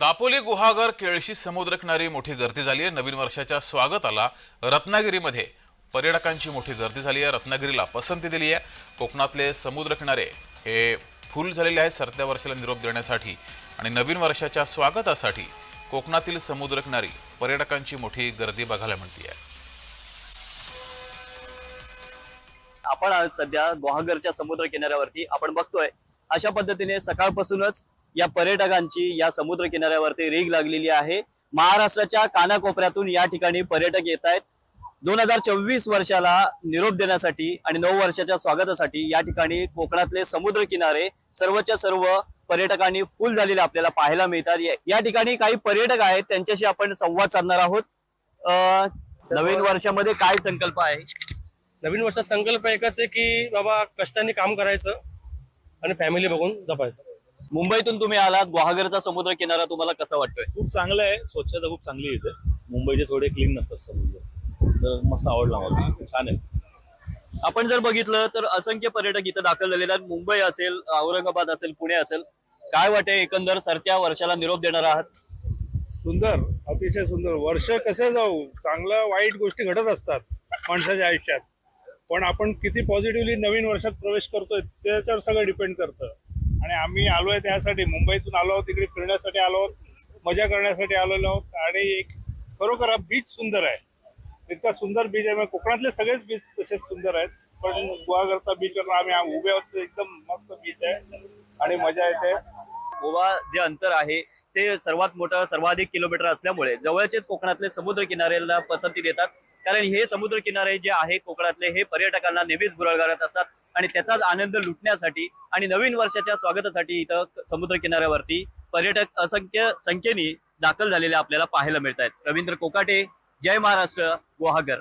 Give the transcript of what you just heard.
दापोली गुहागर केळशी समुद्रकिनारी मोठी गर्दी झाली आहे. नवीन वर्षाच्या स्वागताला रत्नागिरीमध्ये पर्यटकांची मोठी गर्दी झाली आहे. रत्नागिरीला पसंती दिली आहे. कोकणातले समुद्रकिनारे हे फुल झालेले आहेत. सरत्या वर्षाला निरोप देण्यासाठी आणि नवीन वर्षाच्या स्वागतासाठी कोकणातील समुद्रकिनारी पर्यटकांची मोठी गर्दी बघायला मिळते आहे. आपण आज सध्या गुहागरच्या समुद्र किनाऱ्यावरती आपण बघतोय. अशा पद्धतीने सकाळपासूनच या पर्यटकांची या समुद्र किनाऱ्यावरती रीग लागलेली आहे. महाराष्ट्राच्या कानाकोपऱ्यातून या ठिकाणी पर्यटक येत आहेत. दोन हजार चोवीस वर्षाला निरोप देण्यासाठी आणि नऊ वर्षाच्या स्वागतासाठी या ठिकाणी कोकणातले समुद्र किनारे सर्वच्या सर्व पर्यटकांनी फुल झालेले आपल्याला पाहायला मिळतात. या- ठिकाणी काही पर्यटक आहेत त्यांच्याशी आपण संवाद साधणार आहोत. नवीन वर्षामध्ये काय संकल्प आहे? नवीन वर्षात संकल्प एकच आहे की बाबा कष्टाने काम करायचं आणि फॅमिली बघून जपायचं. मुंबईतून तुम्ही आलात गुहागरचा समुद्र किनारा तुम्हाला कसा वाटतोय? खूप चांगलं आहे स्वच्छता खूप चांगली आहे इथे. मुंबईचे थोडे क्लीन नसतात समुद्र. तर मस्त आवडला मला. छान आहे. आपण जर बघितलं तर असंख्य पर्यटक इथं दाखल झालेले आहेत. मुंबई असेल औरंगाबाद असेल पुणे असेल. काय वाटते एकंदर सरत्या वर्षाला निरोप देणार आहात? सुंदर अतिशय सुंदर. वर्ष कसे जाऊ? चांगलं वाईट गोष्टी घडत असतात माणसाच्या आयुष्यात. पण आपण किती पॉझिटिव्हली नवीन वर्षात प्रवेश करतोय त्याच्यावर सगळं डिपेंड करतं. आणि आम्ही आलो आहे त्यासाठी. मुंबईतून आलो आहोत तिकडे फिरण्यासाठी आलो आहोत मजा करण्यासाठी आलेलो आहोत. आणि एक खरोखर हा बीच सुंदर आहे. इतका सुंदर बीच आहे. म्हणजे कोकणातले सगळेच बीच तसेच सुंदर आहेत. पण गुहागरचा बीचवर आम्ही उभे आहोत. एकदम मस्त बीच आहे. आणि मजा येते. गोवा जे अंतर आहे ते सर्वात मोठं सर्वाधिक किलोमीटर असल्यामुळे जवळचेच कोकणातले समुद्र किनाऱ्याला पसंती देतात. कारण हे समुद्र किनारे जे आहे कोकणातले हे पर्यटकांना नेहमीच बुरळगाळत असतात आणि त्याचाच आनंद लुटण्यासाठी आणि नवीन वर्षाच्या स्वागतासाठी इथं समुद्र किनाऱ्यावरती पर्यटक असंख्य संख्येने दाखल झालेले आपल्याला पाहायला मिळत आहेत रवींद्र कोकाटे जय महाराष्ट्र गुहागर.